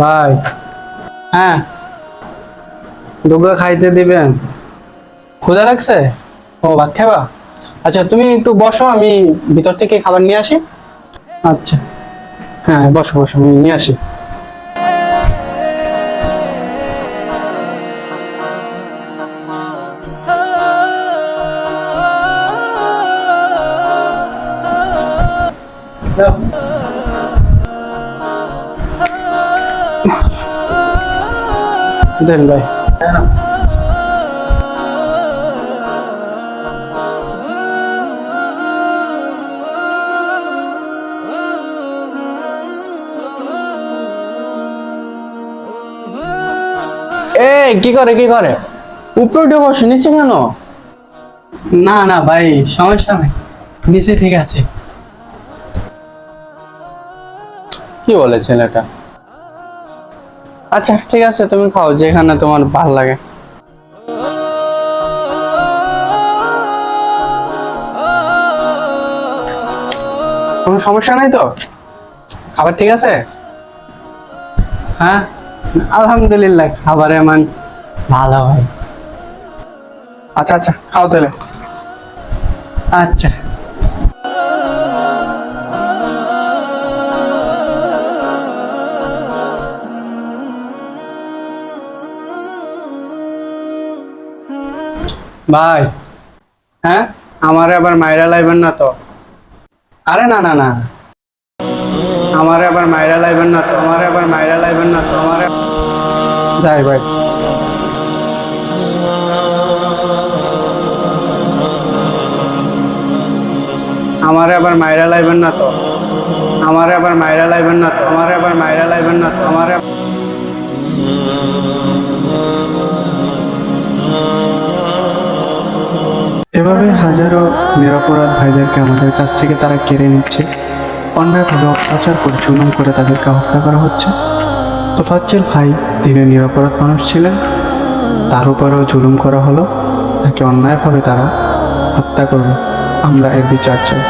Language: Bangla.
ভাই। হ্যাঁ। দুগা খাইতে দিবেন। ক্ষুধা লাগছে? ও ভাত খাবা আচ্ছা তুমি একটু বসো আমি ভিতর থেকে খাবার নিয়ে আসি। আচ্ছা। হ্যাঁ বসো বসো আমি নিয়ে আসি। দেন ভাই। এ কি করে কি করে? উপরে উঠে বসে নিচে কেন? না না ভাই সমস্যা নাই। নিচে ঠিক আছে। কি বলে ছেলেটা? আচ্ছা ঠিক আছে, তুমি খাও, যেখানে তোমার ভালো লাগে। কোনো সমস্যা নাই তো? খাবার ঠিক আছে? হ্যাঁ? আলহামদুলিল্লাহ, খাবার এমন ভালো হয়। আচ্ছা আচ্ছা খাও তাহলে। আচ্ছা। ভাই হ্যাঁ? আমার আবার মাইরা লাইবেন না তো? আরে না না না। আমার আবার মাইরা লাইবেন না তো? আমার আবার মাইরা লাইবেন না তো? আমার যাই ভাই। আমার আবার মাইরা লাইবেন না তো? আমার আবার মাইরা লাইবেন না তো? আমার আবার মাইরা লাইবেন না তো? আমার এভাবে হাজারো নিরাপরাধ ভাইদেরকে আমাদের কাছ থেকে তারা কেড়ে নিচ্ছে। অন্যায়ভাবে অত্যাচার করে জুলুম করে তাদেরকে হত্যা করা হচ্ছে। তোফাজ্জেল ভাই তিনি নিরাপরাধ মানুষ ছিলেন, তার উপরেও জুলুম করা হলো। তাকে অন্যায়ভাবে তারা হত্যা করবে। আমরা এর বিচার চাই।